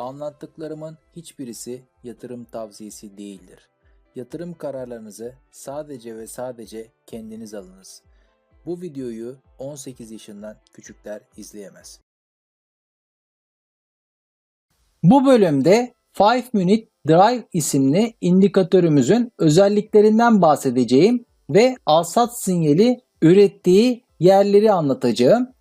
Anlattıklarımın hiçbirisi yatırım tavsiyesi değildir. Yatırım kararlarınızı sadece ve sadece kendiniz alınız. Bu videoyu 18 yaşından küçükler izleyemez. Bu bölümde 5 Minute Drive isimli indikatörümüzün özelliklerinden bahsedeceğim ve alsat sinyali ürettiği yerleri anlatacağım.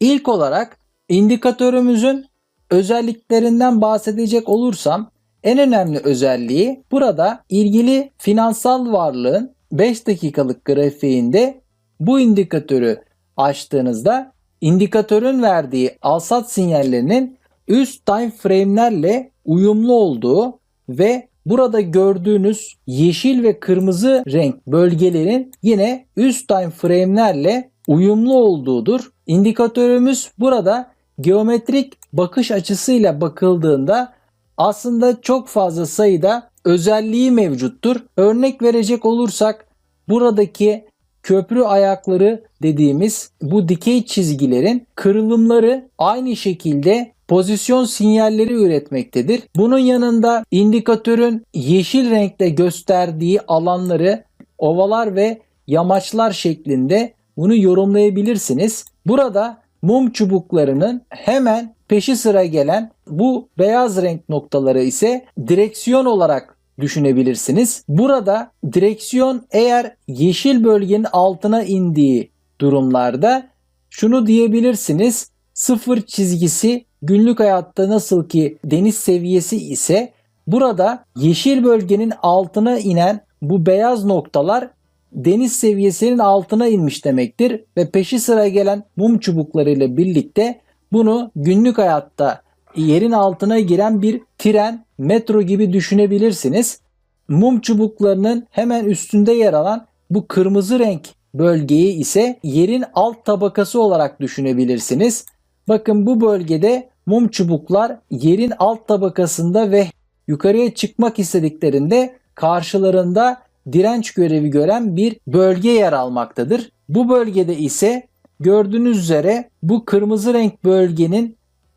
İlk olarak indikatörümüzün özelliklerinden bahsedecek olursam en önemli özelliği burada ilgili finansal varlığın 5 dakikalık grafiğinde bu indikatörü açtığınızda indikatörün verdiği alsat sinyallerinin üst time frame'lerle uyumlu olduğu ve burada gördüğünüz yeşil ve kırmızı renk bölgelerin yine üst time frame'lerle uyumlu olduğudur. İndikatörümüz burada geometrik bakış açısıyla bakıldığında aslında çok fazla sayıda özelliği mevcuttur. Örnek verecek olursak buradaki köprü ayakları dediğimiz bu dikey çizgilerin kırılımları aynı şekilde pozisyon sinyalleri üretmektedir. Bunun yanında indikatörün yeşil renkte gösterdiği alanları ovalar ve yamaçlar şeklinde bunu yorumlayabilirsiniz. Burada mum çubuklarının hemen peşi sıra gelen bu beyaz renk noktaları ise direksiyon olarak düşünebilirsiniz. Burada direksiyon eğer yeşil bölgenin altına indiği durumlarda şunu diyebilirsiniz. Sıfır çizgisi günlük hayatta nasıl ki deniz seviyesi ise burada yeşil bölgenin altına inen bu beyaz noktalar deniz seviyesinin altına inmiş demektir ve peşi sıra gelen mum çubuklarıyla birlikte bunu günlük hayatta yerin altına giren bir tren, metro gibi düşünebilirsiniz. Mum çubuklarının hemen üstünde yer alan bu kırmızı renk bölgeyi ise yerin alt tabakası olarak düşünebilirsiniz. Bakın bu bölgede mum çubuklar yerin alt tabakasında ve yukarıya çıkmak istediklerinde karşılarında direnç görevi gören bir bölge yer almaktadır. Bu bölgede ise gördüğünüz üzere bu kırmızı renk bölgenin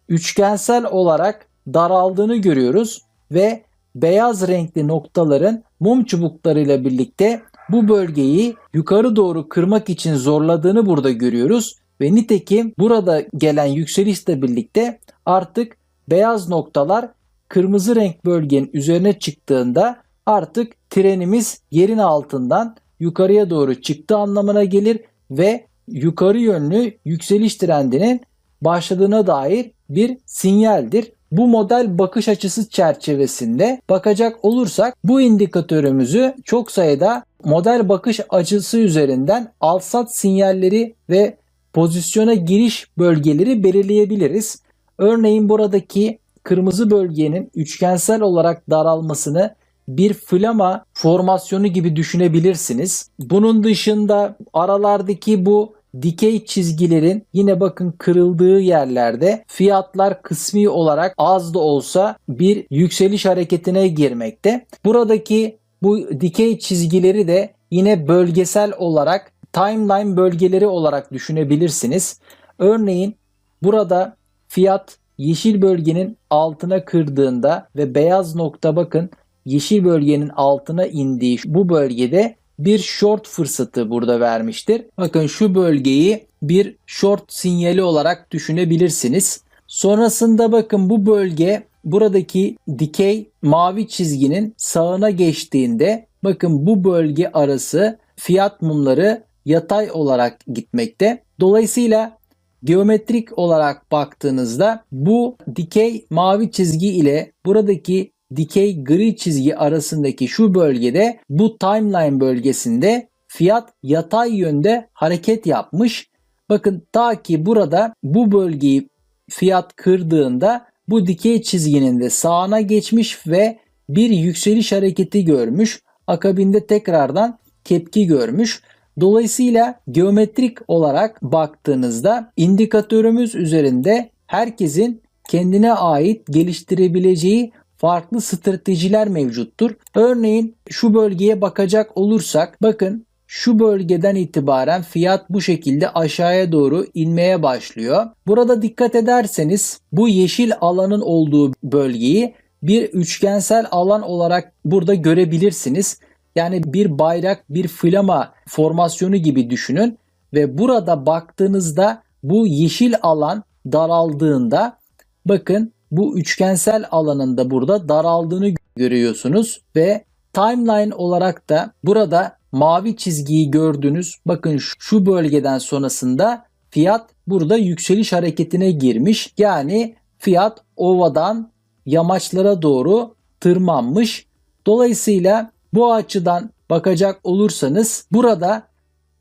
üçgensel olarak daraldığını görüyoruz ve beyaz renkli noktaların mum çubuklarıyla birlikte bu bölgeyi yukarı doğru kırmak için zorladığını burada görüyoruz ve nitekim burada gelen yükselişle birlikte artık beyaz noktalar kırmızı renk bölgenin üzerine çıktığında artık trenimiz yerin altından yukarıya doğru çıktı anlamına gelir ve yukarı yönlü yükseliş trendinin başladığına dair bir sinyaldir. Bu model bakış açısı çerçevesinde bakacak olursak bu indikatörümüzü çok sayıda model bakış açısı üzerinden alsat sinyalleri ve pozisyona giriş bölgeleri belirleyebiliriz. Örneğin buradaki kırmızı bölgenin üçgensel olarak daralmasını bir flama formasyonu gibi düşünebilirsiniz. Bunun dışında aralardaki bu dikey çizgilerin yine bakın kırıldığı yerlerde fiyatlar kısmi olarak az da olsa bir yükseliş hareketine girmekte. Buradaki bu dikey çizgileri de yine bölgesel olarak timeline bölgeleri olarak düşünebilirsiniz. Örneğin burada fiyat yeşil bölgenin altına kırdığında ve beyaz nokta bakın yeşil bölgenin altına indiği bu bölgede bir short fırsatı burada vermiştir. Bakın şu bölgeyi bir short sinyali olarak düşünebilirsiniz. Sonrasında bakın bu bölge buradaki dikey mavi çizginin sağına geçtiğinde bakın bu bölge arası fiyat mumları yatay olarak gitmekte. Dolayısıyla geometrik olarak baktığınızda bu dikey mavi çizgi ile buradaki dikey gri çizgi arasındaki şu bölgede bu timeline bölgesinde fiyat yatay yönde hareket yapmış. Bakın ta ki burada bu bölgeyi fiyat kırdığında bu dikey çizginin de sağına geçmiş ve bir yükseliş hareketi görmüş. Akabinde tekrardan tepki görmüş. Dolayısıyla geometrik olarak baktığınızda indikatörümüz üzerinde herkesin kendine ait geliştirebileceği farklı stratejiler mevcuttur. Örneğin şu bölgeye bakacak olursak bakın şu bölgeden itibaren fiyat bu şekilde aşağıya doğru inmeye başlıyor. Burada dikkat ederseniz bu yeşil alanın olduğu bölgeyi bir üçgensel alan olarak burada görebilirsiniz. Yani bir bayrak, bir flama formasyonu gibi düşünün ve burada baktığınızda bu yeşil alan daraldığında bakın bu üçgensel alanında burada daraldığını görüyorsunuz ve timeline olarak da burada mavi çizgiyi gördünüz. Bakın şu bölgeden sonrasında fiyat burada yükseliş hareketine girmiş. Yani fiyat ovadan yamaçlara doğru tırmanmış. Dolayısıyla bu açıdan bakacak olursanız burada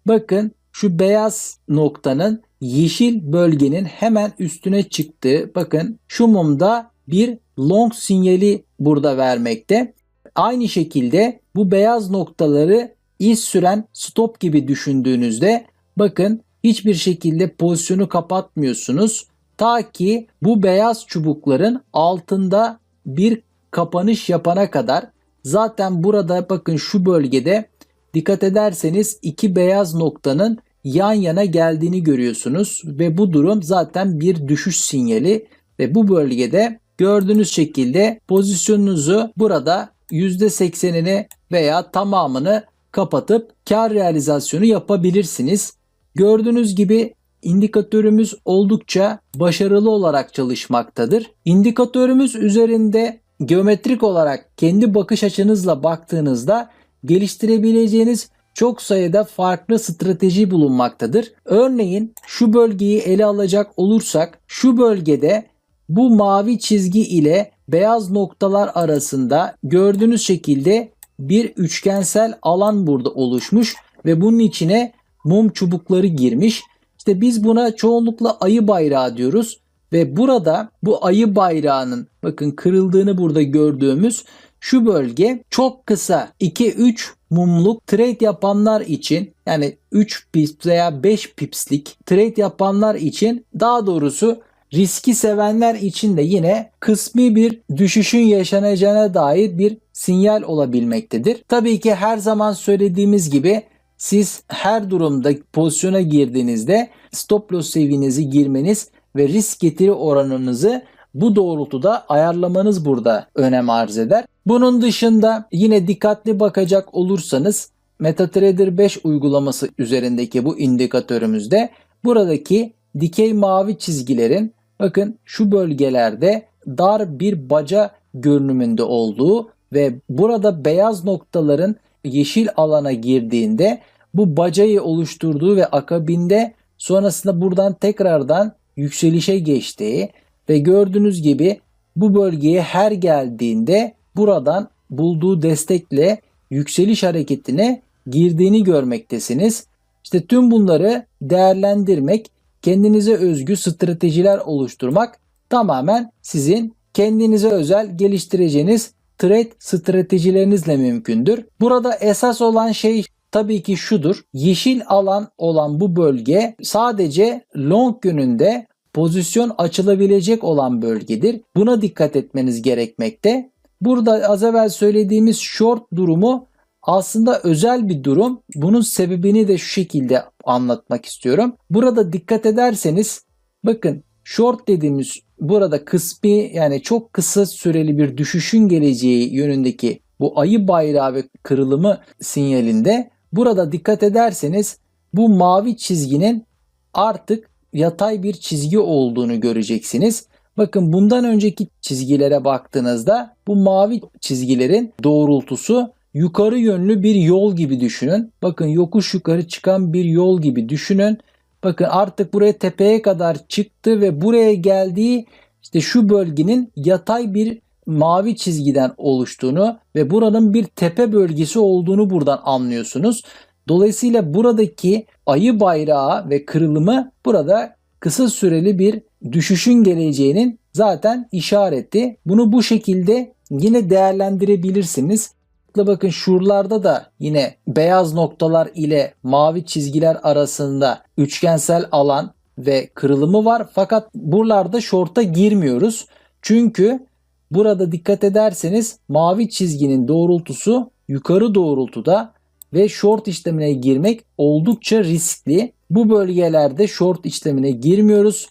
bakın şu beyaz noktanın yeşil bölgenin hemen üstüne çıktığı bakın şu mumda bir long sinyali burada vermekte. Aynı şekilde bu beyaz noktaları iz süren stop gibi düşündüğünüzde bakın hiçbir şekilde pozisyonu kapatmıyorsunuz. Ta ki bu beyaz çubukların altında bir kapanış yapana kadar zaten burada bakın şu bölgede dikkat ederseniz iki beyaz noktanın yan yana geldiğini görüyorsunuz ve bu durum zaten bir düşüş sinyali ve bu bölgede gördüğünüz şekilde pozisyonunuzu burada %80'ini veya tamamını kapatıp kar realizasyonu yapabilirsiniz. Gördüğünüz gibi indikatörümüz oldukça başarılı olarak çalışmaktadır. İndikatörümüz üzerinde geometrik olarak kendi bakış açınızla baktığınızda geliştirebileceğiniz çok sayıda farklı strateji bulunmaktadır. Örneğin şu bölgeyi ele alacak olursak şu bölgede bu mavi çizgi ile beyaz noktalar arasında gördüğünüz şekilde bir üçgensel alan burada oluşmuş ve bunun içine mum çubukları girmiş. İşte biz buna çoğunlukla ayı bayrağı diyoruz ve burada bu ayı bayrağının bakın kırıldığını burada gördüğümüz şu bölge çok kısa 2-3 mumluk trade yapanlar için yani 3 pips veya 5 pipslik trade yapanlar için daha doğrusu riski sevenler için de yine kısmi bir düşüşün yaşanacağına dair bir sinyal olabilmektedir. Tabii ki her zaman söylediğimiz gibi siz her durumda pozisyona girdiğinizde stop loss seviyenizi girmeniz ve risk getiri oranınızı bu doğrultuda ayarlamanız burada önem arz eder. Bunun dışında yine dikkatli bakacak olursanız MetaTrader 5 uygulaması üzerindeki bu indikatörümüzde buradaki dikey mavi çizgilerin bakın şu bölgelerde dar bir baca görünümünde olduğu ve burada beyaz noktaların yeşil alana girdiğinde bu bacayı oluşturduğu ve akabinde sonrasında buradan tekrardan yükselişe geçtiği ve gördüğünüz gibi bu bölgeye her geldiğinde buradan bulduğu destekle yükseliş hareketine girdiğini görmektesiniz. İşte tüm bunları değerlendirmek, kendinize özgü stratejiler oluşturmak tamamen sizin kendinize özel geliştireceğiniz trade stratejilerinizle mümkündür. Burada esas olan şey tabii ki şudur. Yeşil alan olan bu bölge sadece long yönünde pozisyon açılabilecek olan bölgedir. Buna dikkat etmeniz gerekmekte. Burada az evvel söylediğimiz short durumu aslında özel bir durum. Bunun sebebini de şu şekilde anlatmak istiyorum. Burada dikkat ederseniz bakın short dediğimiz burada kısmi yani çok kısa süreli bir düşüşün geleceği yönündeki bu ayı bayrağı ve kırılımı sinyalinde burada dikkat ederseniz bu mavi çizginin artık yatay bir çizgi olduğunu göreceksiniz. Bakın bundan önceki çizgilere baktığınızda bu mavi çizgilerin doğrultusu yukarı yönlü bir yol gibi düşünün. Bakın yokuş yukarı çıkan bir yol gibi düşünün. Bakın artık buraya tepeye kadar çıktı ve buraya geldiği işte şu bölgenin yatay bir mavi çizgiden oluştuğunu ve buranın bir tepe bölgesi olduğunu buradan anlıyorsunuz. Dolayısıyla buradaki ayı bayrağı ve kırılımı burada kısa süreli bir düşüşün geleceğinin zaten işareti. Bunu bu şekilde yine değerlendirebilirsiniz. Bakın şuralarda da yine beyaz noktalar ile mavi çizgiler arasında üçgensel alan ve kırılımı var. Fakat buralarda şorta girmiyoruz. Çünkü burada dikkat ederseniz mavi çizginin doğrultusu yukarı doğrultuda ve short işlemine girmek oldukça riskli. Bu bölgelerde short işlemine girmiyoruz.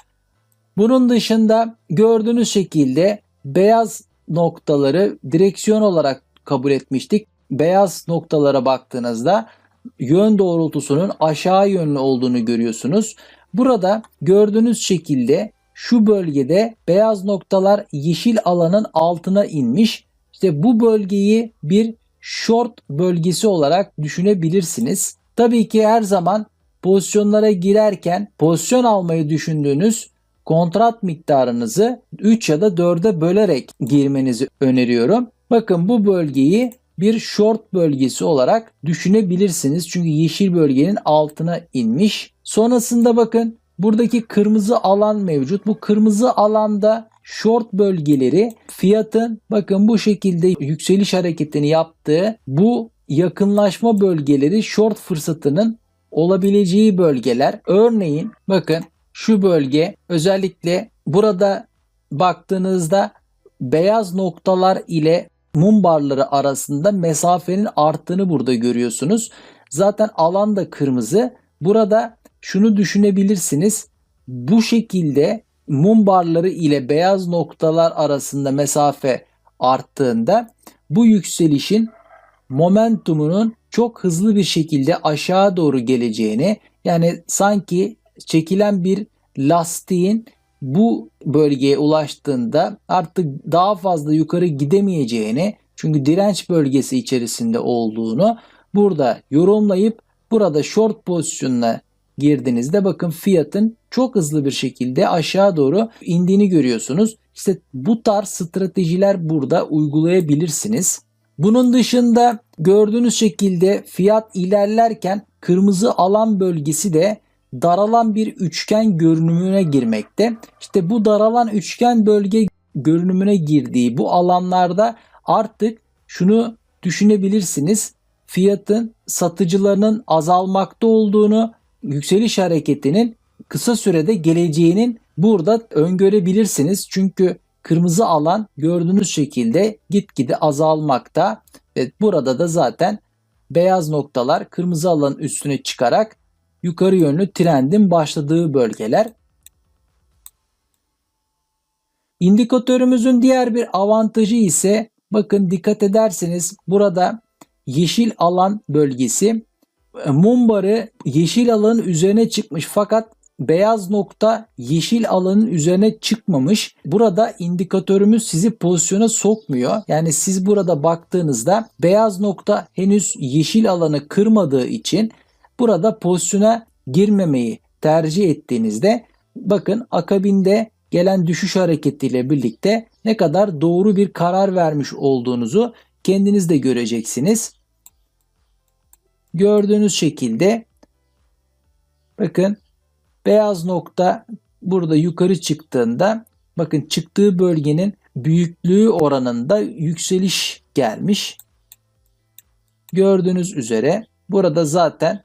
Bunun dışında gördüğünüz şekilde beyaz noktaları direksiyon olarak kabul etmiştik. Beyaz noktalara baktığınızda yön doğrultusunun aşağı yönlü olduğunu görüyorsunuz. Burada gördüğünüz şekilde şu bölgede beyaz noktalar yeşil alanın altına inmiş. İşte bu bölgeyi bir short bölgesi olarak düşünebilirsiniz. Tabii ki her zaman pozisyonlara girerken pozisyon almayı düşündüğünüz kontrat miktarınızı 3 ya da 4'e bölerek girmenizi öneriyorum. Bakın bu bölgeyi bir short bölgesi olarak düşünebilirsiniz. Çünkü yeşil bölgenin altına inmiş. Sonrasında bakın buradaki kırmızı alan mevcut. Bu kırmızı alanda short bölgeleri fiyatın bakın bu şekilde yükseliş hareketini yaptığı bu yakınlaşma bölgeleri short fırsatının olabileceği bölgeler. Örneğin bakın şu bölge özellikle burada baktığınızda beyaz noktalar ile mum barları arasında mesafenin arttığını burada görüyorsunuz. Zaten alan da kırmızı. Burada şunu düşünebilirsiniz. Bu şekilde mum barları ile beyaz noktalar arasında mesafe arttığında bu yükselişin momentumunun çok hızlı bir şekilde aşağı doğru geleceğini yani sanki çekilen bir lastiğin bu bölgeye ulaştığında artık daha fazla yukarı gidemeyeceğini çünkü direnç bölgesi içerisinde olduğunu burada yorumlayıp burada short pozisyonuna girdiğinizde bakın fiyatın çok hızlı bir şekilde aşağı doğru indiğini görüyorsunuz. İşte bu tarz stratejiler burada uygulayabilirsiniz. Bunun dışında gördüğünüz şekilde fiyat ilerlerken kırmızı alan bölgesi de daralan bir üçgen görünümüne girmekte. İşte bu daralan üçgen bölge görünümüne girdiği bu alanlarda artık şunu düşünebilirsiniz. Fiyatın satıcılarının azalmakta olduğunu, yükseliş hareketinin kısa sürede geleceğinin burada öngörebilirsiniz. Çünkü kırmızı alan gördüğünüz şekilde gitgide azalmakta. Ve burada da zaten beyaz noktalar kırmızı alanın üstüne çıkarak yukarı yönlü trendin başladığı bölgeler. İndikatörümüzün diğer bir avantajı ise bakın dikkat ederseniz burada yeşil alan bölgesi mumbarı yeşil alanın üzerine çıkmış fakat beyaz nokta yeşil alanın üzerine çıkmamış. Burada indikatörümüz sizi pozisyona sokmuyor. Yani siz burada baktığınızda beyaz nokta henüz yeşil alanı kırmadığı için burada pozisyona girmemeyi tercih ettiğinizde bakın akabinde gelen düşüş hareketiyle birlikte ne kadar doğru bir karar vermiş olduğunuzu kendiniz de göreceksiniz. Gördüğünüz şekilde bakın beyaz nokta burada yukarı çıktığında bakın çıktığı bölgenin büyüklüğü oranında yükseliş gelmiş. Gördüğünüz üzere burada zaten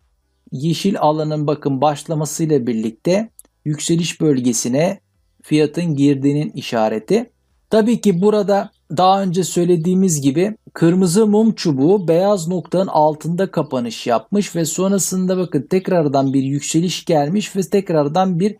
yeşil alanın bakın başlamasıyla birlikte yükseliş bölgesine fiyatın girdiğinin işareti. Tabii ki burada daha önce söylediğimiz gibi kırmızı mum çubuğu beyaz noktanın altında kapanış yapmış ve sonrasında bakın tekrardan bir yükseliş gelmiş ve tekrardan bir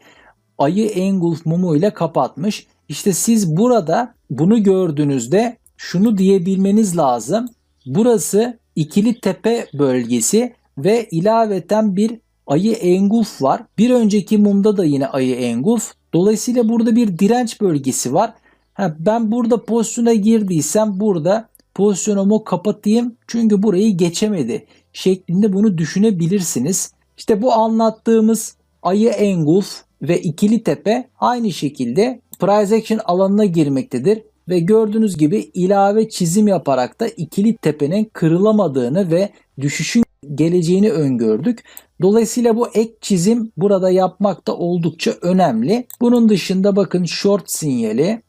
ayı engulf mumu ile kapatmış. İşte siz burada bunu gördüğünüzde şunu diyebilmeniz lazım. Burası ikili tepe bölgesi ve ilaveten bir ayı engulf var. Bir önceki mumda da yine ayı engulf. Dolayısıyla burada bir direnç bölgesi var. Ha, ben burada pozisyona girdiysem burada pozisyonumu kapatayım çünkü burayı geçemedi şeklinde bunu düşünebilirsiniz. İşte bu anlattığımız ayı engulf ve ikili tepe aynı şekilde price action alanına girmektedir ve gördüğünüz gibi ilave çizim yaparak da ikili tepenin kırılamadığını ve düşüşün geleceğini öngördük. Dolayısıyla bu ek çizim burada yapmak da oldukça önemli. Bunun dışında bakın short sinyali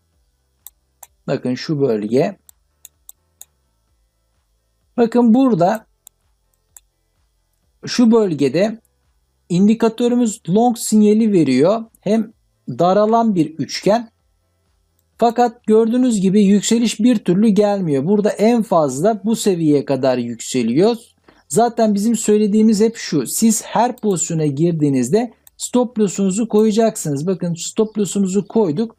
bakın şu bölge bakın burada şu bölgede indikatörümüz long sinyali veriyor. Hem daralan bir üçgen fakat gördüğünüz gibi yükseliş bir türlü gelmiyor. Burada en fazla bu seviyeye kadar yükseliyor. Zaten bizim söylediğimiz hep şu. Siz her pozisyona girdiğinizde stop loss'unuzu koyacaksınız. Bakın stop loss'umuzu koyduk.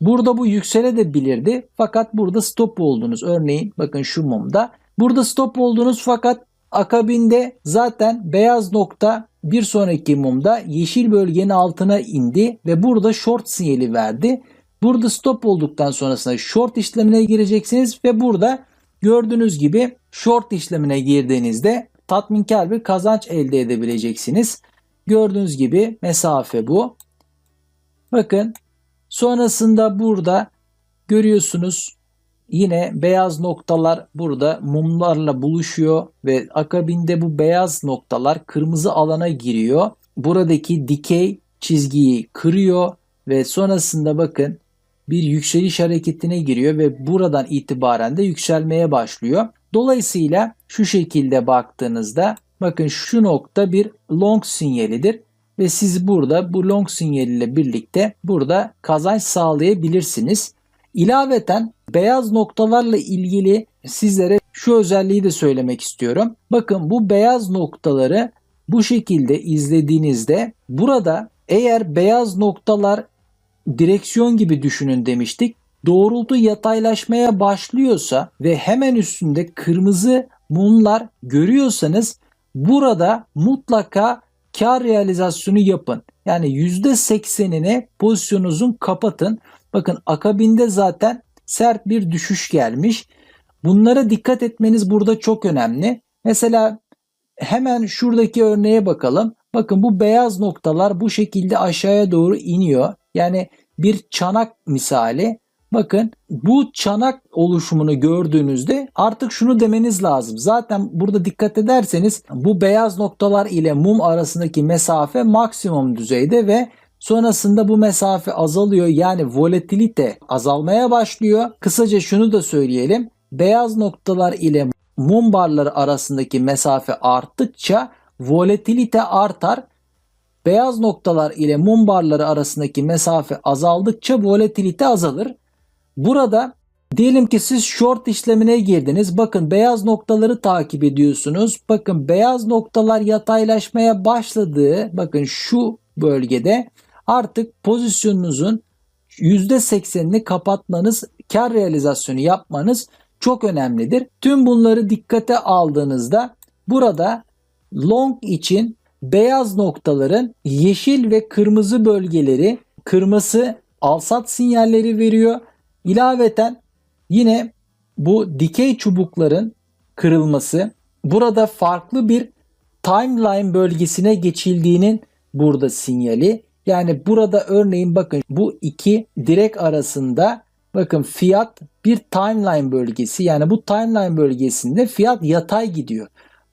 Burada bu yükselebilirdi. Fakat burada stop oldunuz. Örneğin bakın şu mumda. Burada stop oldunuz fakat akabinde zaten beyaz nokta bir sonraki mumda yeşil bölgenin altına indi ve burada short sinyali verdi. Burada stop olduktan sonrasında short işlemine gireceksiniz ve burada gördüğünüz gibi short işlemine girdiğinizde tatminkar bir kazanç elde edebileceksiniz. Gördüğünüz gibi mesafe bu. Bakın sonrasında burada görüyorsunuz yine beyaz noktalar burada mumlarla buluşuyor ve akabinde bu beyaz noktalar kırmızı alana giriyor. Buradaki dikey çizgiyi kırıyor ve sonrasında bakın bir yükseliş hareketine giriyor ve buradan itibaren de yükselmeye başlıyor. Dolayısıyla şu şekilde baktığınızda bakın şu nokta bir long sinyalidir ve siz burada bu long sinyal ile birlikte burada kazanç sağlayabilirsiniz. İlaveten beyaz noktalarla ilgili sizlere şu özelliği de söylemek istiyorum. Bakın bu beyaz noktaları bu şekilde izlediğinizde burada eğer beyaz noktalar direksiyon gibi düşünün demiştik. Doğrultu yataylaşmaya başlıyorsa ve hemen üstünde kırmızı mumlar görüyorsanız burada mutlaka kar realizasyonu yapın. Yani %80'ine pozisyonunuzun kapatın. Bakın akabinde zaten sert bir düşüş gelmiş. Bunlara dikkat etmeniz burada çok önemli. Mesela hemen şuradaki örneğe bakalım. Bakın bu beyaz noktalar bu şekilde aşağıya doğru iniyor. Yani bir çanak misali. Bakın bu çanak oluşumunu gördüğünüzde artık şunu demeniz lazım. Zaten burada dikkat ederseniz bu beyaz noktalar ile mum arasındaki mesafe maksimum düzeyde ve sonrasında bu mesafe azalıyor. Yani volatilite azalmaya başlıyor. Kısaca şunu da söyleyelim. Beyaz noktalar ile mum barları arasındaki mesafe arttıkça volatilite artar. Beyaz noktalar ile mum barları arasındaki mesafe azaldıkça volatilite azalır. Burada diyelim ki siz short işlemine girdiniz. Bakın beyaz noktaları takip ediyorsunuz. Bakın beyaz noktalar yataylaşmaya başladığı bakın şu bölgede artık pozisyonunuzun %80'ini kapatmanız, kar realizasyonu yapmanız çok önemlidir. Tüm bunları dikkate aldığınızda burada long için beyaz noktaların yeşil ve kırmızı bölgeleri kırmızı alsat sinyalleri veriyor. İlaveten yine bu dikey çubukların kırılması burada farklı bir timeline bölgesine geçildiğinin burada sinyali. Yani burada örneğin bakın bu iki direk arasında bakın fiyat bir timeline bölgesi. Yani bu timeline bölgesinde fiyat yatay gidiyor.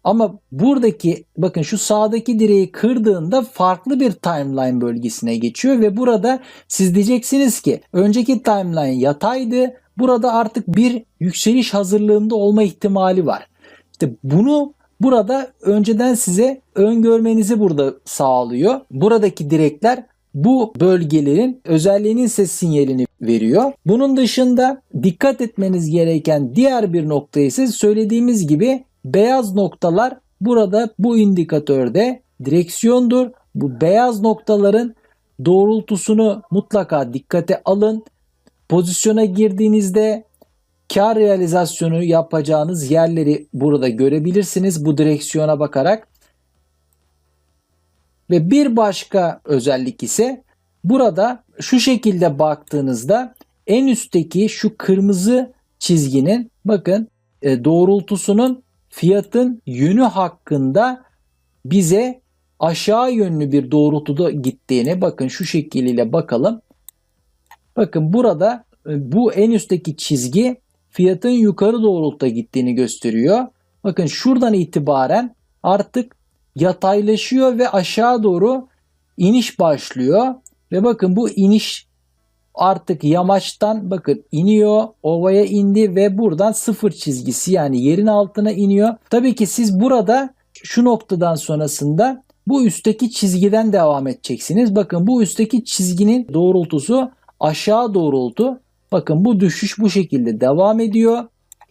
Ama buradaki bakın şu sağdaki direği kırdığında farklı bir timeline bölgesine geçiyor ve burada siz diyeceksiniz ki önceki timeline yataydı. Burada artık bir yükseliş hazırlığında olma ihtimali var. İşte bunu burada önceden size öngörmenizi burada sağlıyor. Buradaki direkler bu bölgelerin özelliğinin ses sinyalini veriyor. Bunun dışında dikkat etmeniz gereken diğer bir nokta ise söylediğimiz gibi beyaz noktalar burada bu indikatörde direksiyondur. Bu beyaz noktaların doğrultusunu mutlaka dikkate alın. Pozisyona girdiğinizde kar realizasyonu yapacağınız yerleri burada görebilirsiniz bu direksiyona bakarak. Ve bir başka özellik ise burada şu şekilde baktığınızda en üstteki şu kırmızı çizginin bakın e, doğrultusunun fiyatın yönü hakkında bize aşağı yönlü bir doğrultuda gittiğini bakın şu şekliyle bakalım. Bakın burada e, bu en üstteki çizgi fiyatın yukarı doğrultuda gittiğini gösteriyor. Bakın şuradan itibaren artık yataylaşıyor ve aşağı doğru iniş başlıyor. Ve bakın bu iniş artık yamaçtan bakın iniyor ovaya indi ve buradan sıfır çizgisi yani yerin altına iniyor. Tabii ki siz burada şu noktadan sonrasında bu üstteki çizgiden devam edeceksiniz. Bakın bu üstteki çizginin doğrultusu aşağı doğrultu. Bakın bu düşüş bu şekilde devam ediyor.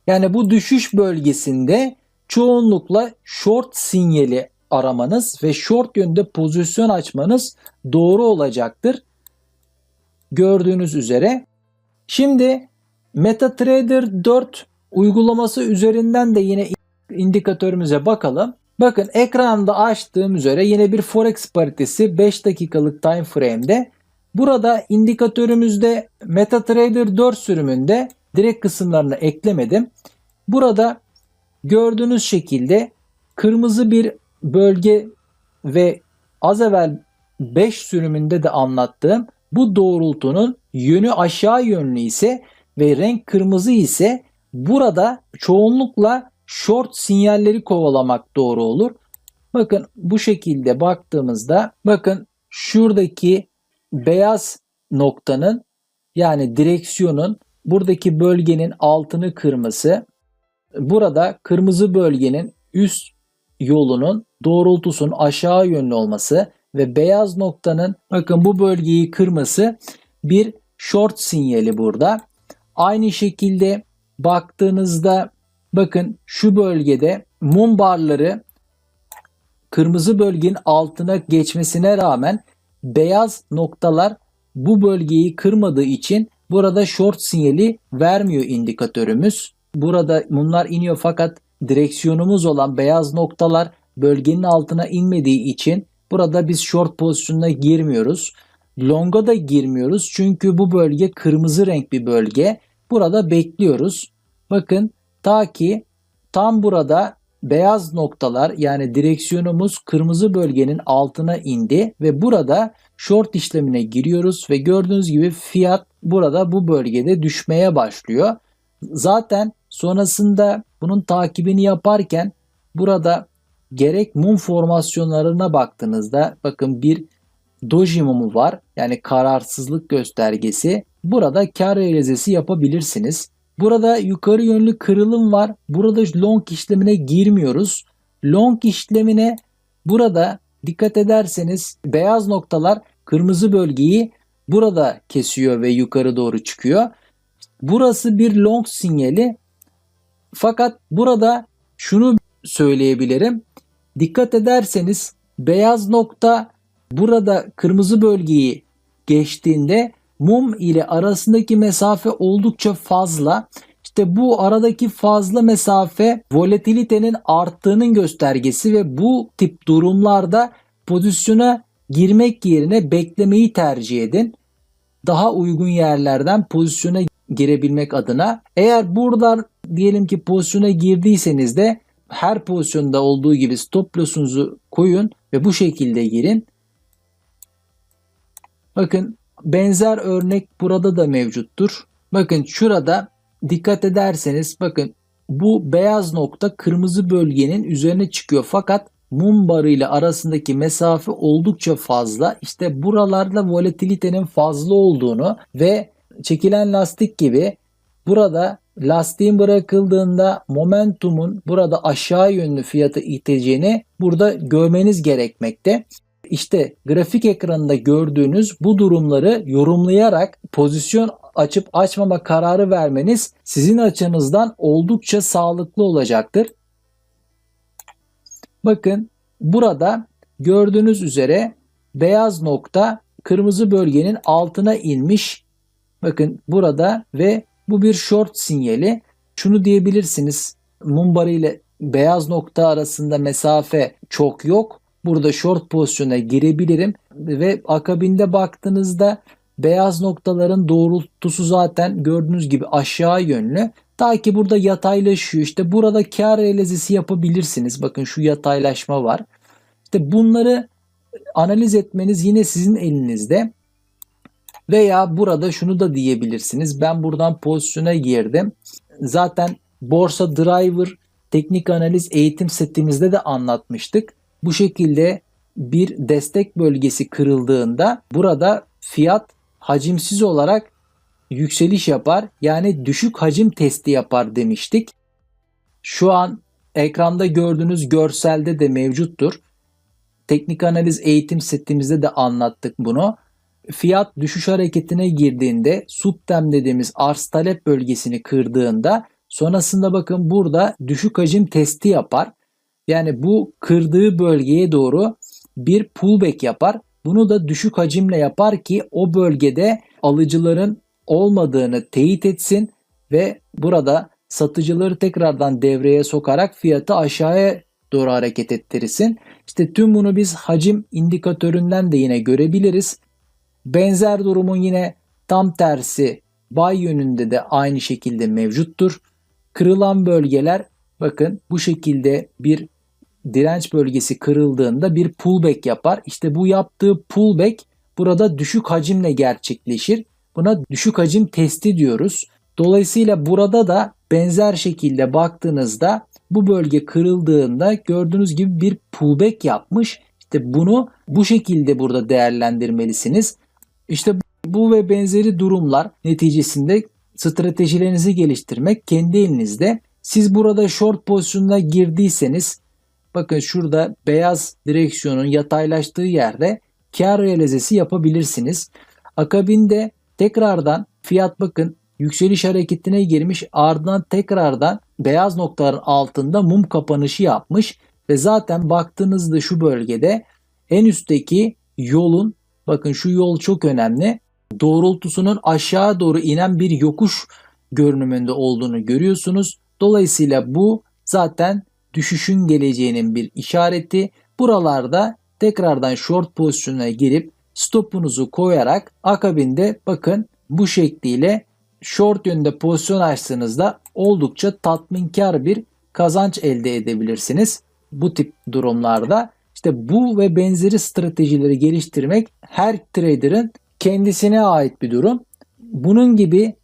Yani bu düşüş bölgesinde çoğunlukla short sinyali aramanız ve short yönde pozisyon açmanız doğru olacaktır. Gördüğünüz üzere. Şimdi MetaTrader 4 uygulaması üzerinden de yine indikatörümüze bakalım. Bakın ekranda açtığım üzere yine bir forex paritesi 5 dakikalık time frame'de. Burada indikatörümüzde MetaTrader 4 sürümünde direkt kısımlarını eklemedim. Burada gördüğünüz şekilde kırmızı bir bölge ve az evvel 5 sürümünde de anlattığım bu doğrultunun yönü aşağı yönlü ise ve renk kırmızı ise burada çoğunlukla short sinyalleri kovalamak doğru olur. Bakın bu şekilde baktığımızda bakın şuradaki beyaz noktanın yani direksiyonun buradaki bölgenin altını kırması burada kırmızı bölgenin üst yolunun doğrultusunun aşağı yönlü olması ve beyaz noktanın bakın bu bölgeyi kırması bir short sinyali burada. Aynı şekilde baktığınızda bakın şu bölgede mum barları kırmızı bölgenin altına geçmesine rağmen beyaz noktalar bu bölgeyi kırmadığı için burada short sinyali vermiyor indikatörümüz. Burada mumlar iniyor fakat direksiyonumuz olan beyaz noktalar bölgenin altına inmediği için burada biz short pozisyonuna girmiyoruz. Long'a da girmiyoruz çünkü bu bölge kırmızı renk bir bölge. Burada bekliyoruz. Bakın ta ki tam burada beyaz noktalar yani direksiyonumuz kırmızı bölgenin altına indi ve burada short işlemine giriyoruz ve gördüğünüz gibi fiyat burada bu bölgede düşmeye başlıyor. Zaten sonrasında bunun takibini yaparken burada gerek mum formasyonlarına baktığınızda bakın bir doji mumu var. Yani kararsızlık göstergesi. Burada kar realizesi yapabilirsiniz. Burada yukarı yönlü kırılım var. Burada long işlemine girmiyoruz. Long işlemine burada dikkat ederseniz beyaz noktalar kırmızı bölgeyi burada kesiyor ve yukarı doğru çıkıyor. Burası bir long sinyali. Fakat burada şunu söyleyebilirim. Dikkat ederseniz beyaz nokta burada kırmızı bölgeyi geçtiğinde mum ile arasındaki mesafe oldukça fazla. İşte bu aradaki fazla mesafe volatilitenin arttığının göstergesi ve bu tip durumlarda pozisyona girmek yerine beklemeyi tercih edin. Daha uygun yerlerden pozisyona girebilmek adına. Eğer buradan diyelim ki pozisyona girdiyseniz de her pozisyonda olduğu gibi stop loss'unuzu koyun ve bu şekilde girin. Bakın benzer örnek burada da mevcuttur. Bakın şurada dikkat ederseniz bakın bu beyaz nokta kırmızı bölgenin üzerine çıkıyor fakat mum barı ile arasındaki mesafe oldukça fazla. İşte buralarda volatilitenin fazla olduğunu ve çekilen lastik gibi burada lastiğin bırakıldığında momentumun burada aşağı yönlü fiyatı iteceğini burada görmeniz gerekmekte. İşte grafik ekranında gördüğünüz bu durumları yorumlayarak pozisyon açıp açmama kararı vermeniz sizin açınızdan oldukça sağlıklı olacaktır. Bakın burada gördüğünüz üzere beyaz nokta kırmızı bölgenin altına inmiş. Bakın burada ve bu bir short sinyali. Şunu diyebilirsiniz. Mumbar ile beyaz nokta arasında mesafe çok yok. Burada short pozisyona girebilirim ve akabinde baktığınızda beyaz noktaların doğrultusu zaten gördüğünüz gibi aşağı yönlü. Ta ki burada yataylaşıyor. İşte burada kar realizesi yapabilirsiniz. Bakın şu yataylaşma var. İşte bunları analiz etmeniz yine sizin elinizde. Veya burada şunu da diyebilirsiniz. Ben buradan pozisyona girdim. Zaten borsa driver teknik analiz eğitim setimizde de anlatmıştık. Bu şekilde bir destek bölgesi kırıldığında burada fiyat hacimsiz olarak yükseliş yapar. Yani düşük hacim testi yapar demiştik. Şu an ekranda gördüğünüz görselde de mevcuttur. Teknik analiz eğitim setimizde de anlattık bunu. Fiyat düşüş hareketine girdiğinde subtem dediğimiz arz talep bölgesini kırdığında Sonrasında bakın burada düşük hacim testi yapar. Yani bu kırdığı bölgeye doğru bir pullback yapar. Bunu da düşük hacimle yapar ki o bölgede alıcıların olmadığını teyit etsin ve burada satıcıları tekrardan devreye sokarak fiyatı aşağıya doğru hareket ettirsin. İşte tüm bunu biz hacim indikatöründen de yine görebiliriz. Benzer durumun yine tam tersi buy yönünde de aynı şekilde mevcuttur. Kırılan bölgeler bakın bu şekilde bir direnç bölgesi kırıldığında bir pullback yapar. İşte bu yaptığı pullback burada düşük hacimle gerçekleşir. Buna düşük hacim testi diyoruz. Dolayısıyla burada da benzer şekilde baktığınızda bu bölge kırıldığında gördüğünüz gibi bir pullback yapmış. İşte bunu bu şekilde burada değerlendirmelisiniz. İşte bu ve benzeri durumlar neticesinde stratejilerinizi geliştirmek kendi elinizde. Siz burada short pozisyonuna girdiyseniz bakın şurada beyaz direksiyonun yataylaştığı yerde kar realizesi yapabilirsiniz. Akabinde tekrardan fiyat bakın yükseliş hareketine girmiş ardından tekrardan beyaz noktaların altında mum kapanışı yapmış ve zaten baktığınızda şu bölgede en üstteki yolun bakın şu yol çok önemli doğrultusunun aşağı doğru inen bir yokuş görünümünde olduğunu görüyorsunuz. Dolayısıyla bu zaten düşüşün geleceğinin bir işareti. Buralarda tekrardan short pozisyonuna girip stopunuzu koyarak akabinde bakın bu şekliyle short yönde pozisyon açtığınızda oldukça tatminkar bir kazanç elde edebilirsiniz. Bu tip durumlarda işte bu ve benzeri stratejileri geliştirmek her trader'ın kendisine ait bir durum. Bunun gibi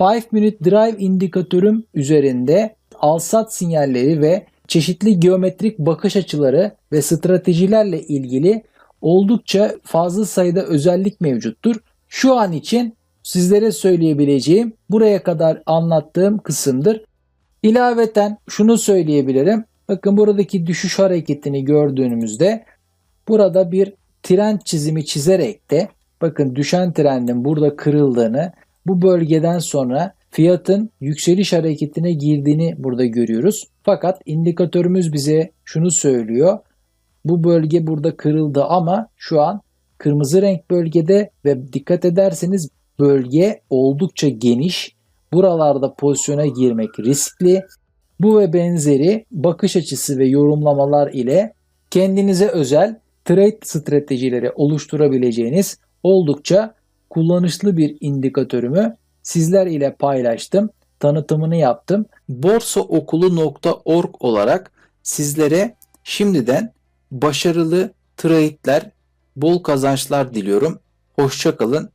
5 Minute Drive indikatörüm üzerinde al-sat sinyalleri ve çeşitli geometrik bakış açıları ve stratejilerle ilgili oldukça fazla sayıda özellik mevcuttur. Şu an için sizlere söyleyebileceğim buraya kadar anlattığım kısımdır. İlaveten şunu söyleyebilirim. Bakın buradaki düşüş hareketini gördüğümüzde burada bir trend çizimi çizerek de bakın düşen trendin burada kırıldığını bu bölgeden sonra fiyatın yükseliş hareketine girdiğini burada görüyoruz. Fakat indikatörümüz bize şunu söylüyor. Bu bölge burada kırıldı ama şu an kırmızı renk bölgede ve dikkat ederseniz bölge oldukça geniş. Buralarda pozisyona girmek riskli. Bu ve benzeri bakış açısı ve yorumlamalar ile kendinize özel trade stratejileri oluşturabileceğiniz oldukça kullanışlı bir indikatörümü sizler ile paylaştım. Tanıtımını yaptım. borsaokulu.org olarak sizlere şimdiden başarılı trade'ler, bol kazançlar diliyorum. Hoşçakalın.